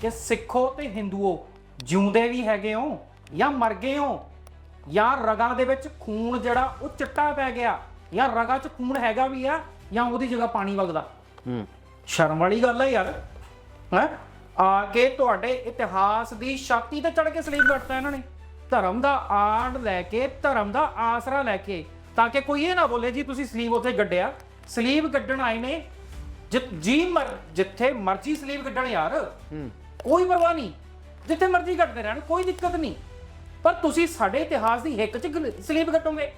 ਕਿ ਸਿੱਖੋ ਤੇ ਹਿੰਦੂਓ ਜਿਉਂਦੇ ਵੀ ਹੈਗੇ ਹੋ ਜਾਂ ਮਰ ਗਏ ਹੋ ਜਾਂ ਰਗਾਂ ਦੇ ਵਿੱਚ ਖੂਨ ਜਿਹੜਾ ਉਹ ਚਿੱਟਾ ਪੈ ਗਿਆ ਜਾਂ ਰਗਾਂ 'ਚ ਖੂਨ ਹੈਗਾ ਵੀ ਆ ਜਾਂ ਉਹਦੀ ਜਗ੍ਹਾ ਪਾਣੀ ਵਗਦਾ। ਹੂੰ। ਸ਼ਰਮ ਵਾਲੀ ਗੱਲ ਹੈ ਯਾਰ ਹੈ? ਆ ਕੇ ਤੁਹਾਡੇ ਇਤਿਹਾਸ ਦੀ ਛਾਤੀ ਤੇ ਚੜ ਕੇ ਸਲੀਬ ਕੱਟਤਾ ਇਹਨਾਂ ਨੇ। ਧਰਮ ਦਾ ਆੜ ਲੈ ਕੇ ਧਰਮ ਦਾ ਆਸਰਾ ਲੈ ਕੇ ਤਾਂ ਕਿ ਕੋਈ ਇਹ ਨਾ ਬੋਲੇ ਜੀ ਤੁਸੀਂ ਸਲੀਬ ਉੱਥੇ ਗੱਡਿਆ। ਸਲੀਬ ਗੱਡਣ ਆਏ ਨੇ ਜਿ- ਜੀ ਮਰ ਜਿੱਥੇ ਮਰਜ਼ੀ ਸਲੀਬ ਗੱਡਣ ਯਾਰ। ਹੂੰ। ਕੋਈ ਪਰਵਾਹ ਨਹੀਂ। ਜਿੱਥੇ ਮਰਜ਼ੀ ਕੱਟਦੇ ਰਹਿਣ ਕੋਈ ਦਿੱਕਤ ਨਹੀਂ। ਪਰ ਤੁਸੀਂ ਸਾਡੇ ਇਤਿਹਾਸ ਦੀ ਹਿੱਕ 'ਚ ਸਲੀਬ ਕੱਟੋਗੇ।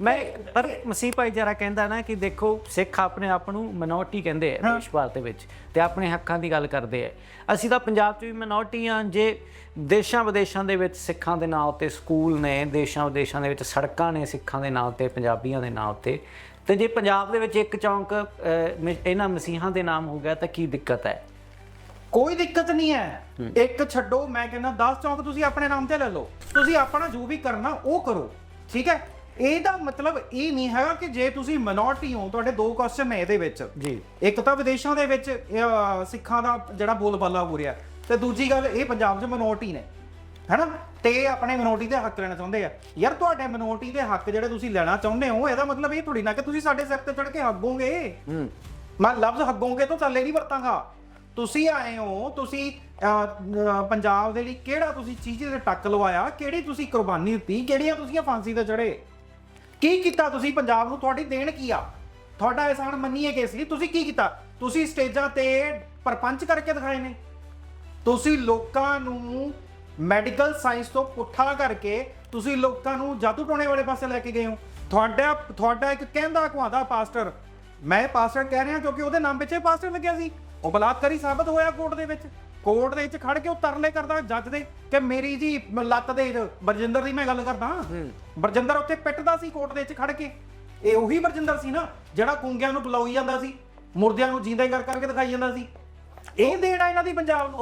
ਮੈਂ ਪਰ ਮਸੀਹ ਭਾਈਚਾਰਾ ਕਹਿੰਦਾ ਨਾ ਕਿ ਦੇਖੋ ਸਿੱਖ ਆਪਣੇ ਆਪ ਨੂੰ ਮਿਨੋਰਟੀ ਕਹਿੰਦੇ ਆ ਦੇਸ਼ ਭਾਰਤ ਦੇ ਵਿੱਚ ਤੇ ਆਪਣੇ ਹੱਕਾਂ ਦੀ ਗੱਲ ਕਰਦੇ ਆ। ਅਸੀਂ ਤਾਂ ਪੰਜਾਬ 'ਚ ਵੀ ਮਿਨੋਰਟੀ ਆ ਜੇ ਦੇਸ਼ਾਂ ਵਿਦੇਸ਼ਾਂ ਦੇ ਵਿੱਚ ਸਿੱਖਾਂ ਦੇ ਨਾਂ ਉੱਤੇ ਸਕੂਲ ਨੇ ਦੇਸ਼ਾਂ ਵਿਦੇਸ਼ਾਂ ਦੇ ਵਿੱਚ ਸੜਕਾਂ ਨੇ ਸਿੱਖਾਂ ਦੇ ਨਾਂ ਉੱਤੇ ਪੰਜਾਬੀਆਂ ਦੇ ਨਾਂ ਉੱਤੇ ਤੇ ਜੇ ਪੰਜਾਬ ਦੇ ਵਿੱਚ ਇੱਕ ਚੌਂਕ ਇਹਨਾਂ ਮਸੀਹਾਂ ਦੇ ਨਾਮ ਹੋ ਗਿਆ ਤਾਂ ਕੀ ਦਿੱਕਤ ਹੈ? ਕੋਈ ਦਿੱਕਤ ਨਹੀਂ ਹੈ। ਇੱਕ ਛੱਡੋ ਮੈਂ ਕਹਿੰਦਾ 10 ਚੌਂਕ ਤੁਸੀਂ ਆਪਣੇ ਨਾਮ ਤੇ ਲੈ ਲਓ। ਤੁਸੀਂ ਆਪਣਾ ਜੋ ਵੀ ਕਰਨਾ ਉਹ ਕਰੋ। ਠੀਕ ਹੈ? ਇਹਦਾ ਮਤਲਬ ਇਹ ਨਹੀਂ ਹੈਗਾ ਕਿ ਜੇ ਤੁਸੀਂ ਮਿਨੋਰਟੀ ਹੋ ਤੁਹਾਡੇ ਦੋ ਕੁਐਸਚਨ ਨੇ ਇਹਦੇ ਵਿੱਚ। ਜੀ। ਇੱਕ ਤਾਂ ਵਿਦੇਸ਼ਾਂ ਦੇ ਵਿੱਚ ਸਿੱਖਾਂ ਦਾ ਜਿਹੜਾ ਬੋਲਬਾਲਾ ਹੋ ਰਿਹਾ। ਤੇ ਦੂਜੀ ਗੱਲ ਇਹ ਪੰਜਾਬ 'ਚ ਮਿਨੋਰਟੀ ਨੇ। ਹੈਨਾ? ਤੇ ਆਪਣੇ ਮਿਨੋਰਟੀ ਦੇ ਹੱਕ ਲੈਣਾ ਚਾਹੁੰਦੇ ਆ। ਯਾਰ ਤੁਹਾਡੇ ਮਿਨੋਰਟੀ ਦੇ ਹੱਕ ਜਿਹੜੇ ਤੁਸੀਂ ਲੈਣਾ ਚਾਹੁੰਦੇ ਹੋ ਇਹਦਾ ਮਤਲਬ ਇਹ ਥੋੜੀ ਨਾ ਕਿ ਤੁਸੀਂ ਸਾਡੇ ਸਿਰ ਤੇ ਚੜ ਕੇ ਹੱਗੋਗੇ। ਮੈਂ ਲਫ਼ਜ਼ ਹੱਗੋਗੇ ਤਾਂ ਥੱਲੇ ਨਹੀਂ ਵਰਤਾਂਗਾ। ਤੁਸੀਂ ਆਏ ਹੋ ਤੁਸੀਂ ਅਹ, ਅਹ, ਪੰਜਾਬ ਦੇ ਲਈ ਕਿਹੜਾ ਤੁਸੀਂ ਚੀਜ਼ ਦੇ ਟੱਕ ਲਵਾਇਆ ਕਿਹੜੀ ਤੁਸੀਂ ਕੁਰਬਾਨੀ ਦਿੱਤੀ ਕਿਹੜੀਆਂ ਤੁਸੀਂ ਫਾਂਸੀ ਤੇ ਚੜੇ ਕੀ ਕੀਤਾ ਤੁਸੀਂ? ਪੰਜਾਬ ਨੂੰ ਤੁਹਾਡੀ ਦੇਣ ਕੀ ਆ? ਤੁਹਾਡਾ ਅਹਿਸਾਨ ਮੰਨੀਏ ਕਿ ਸੀ ਤੁਸੀਂ ਕੀ ਕੀਤਾ? ਤੁਸੀਂ ਸਟੇਜਾਂ ਤੇ ਪਰਪੰਚ ਕਰਕੇ ਦਿਖਾਏ ਨੇ। ਤੁਸੀਂ ਲੋਕਾਂ ਨੂੰ ਮੈਡੀਕਲ ਸਾਇੰਸ ਤੋਂ ਪੁੱਠਾ ਕਰਕੇ ਤੁਸੀਂ ਲੋਕਾਂ ਨੂੰ ਜਾਦੂ ਟੋਣੇ ਵਾਲੇ ਪਾਸੇ ਲੈ ਕੇ ਗਏ ਹੋ। ਤੁਹਾਡਾ ਤੁਹਾਡਾ ਇੱਕ ਕਹਿੰਦਾ ਕੁਆਦਾ ਪਾਸਟਰ। ਮੈਂ ਪਾਸਟਰ ਕਹਿ ਰਿਹਾ ਕਿਉਂਕਿ ਉਹਦੇ ਨਾਮ ਪਿੱਛੇ ਪਾਸਟਰ ਲੱਗਿਆ ਸੀ। ਉਹ ਬਲਾਤਕਾਰੀ ਸਾਬਤ ਹੋਇਆ ਕੋਰਟ ਦੇ ਵਿੱਚ। ਕੋਰਟ ਦੇ ਵਿੱਚ ਖੜ ਕੇ ਉਹ ਤਰਲੇ ਕਰਦਾ ਜੱਜ ਦੇ ਕਿ ਮੇਰੀ ਜੀ ਲੱਤ ਦੇ ਬਰਜਿੰਦਰ ਦੀ ਮੈਂ ਗੱਲ ਕਰਦਾ। ਬਰਜਿੰਦਰ ਉੱਥੇ ਪਿੱਟਦਾ ਸੀ ਕੋਰਟ ਦੇ ਵਿੱਚ ਖੜ ਕੇ। ਇਹ ਉਹੀ ਬਰਜਿੰਦਰ ਸੀ ਨਾ ਜਿਹੜਾ ਕੁੰਗਿਆਂ ਨੂੰ ਬੁਲਾਈ ਜਾਂਦਾ ਸੀ ਮੁਰਦਿਆਂ ਨੂੰ ਜਿੰਦਾ ਕਰ ਕਰਕੇ ਦਿਖਾਈ ਜਾਂਦਾ ਸੀ। ਇਹ ਦੇਣਾ ਇਹਨਾਂ ਦੀ ਪੰਜਾਬ ਨੂੰ।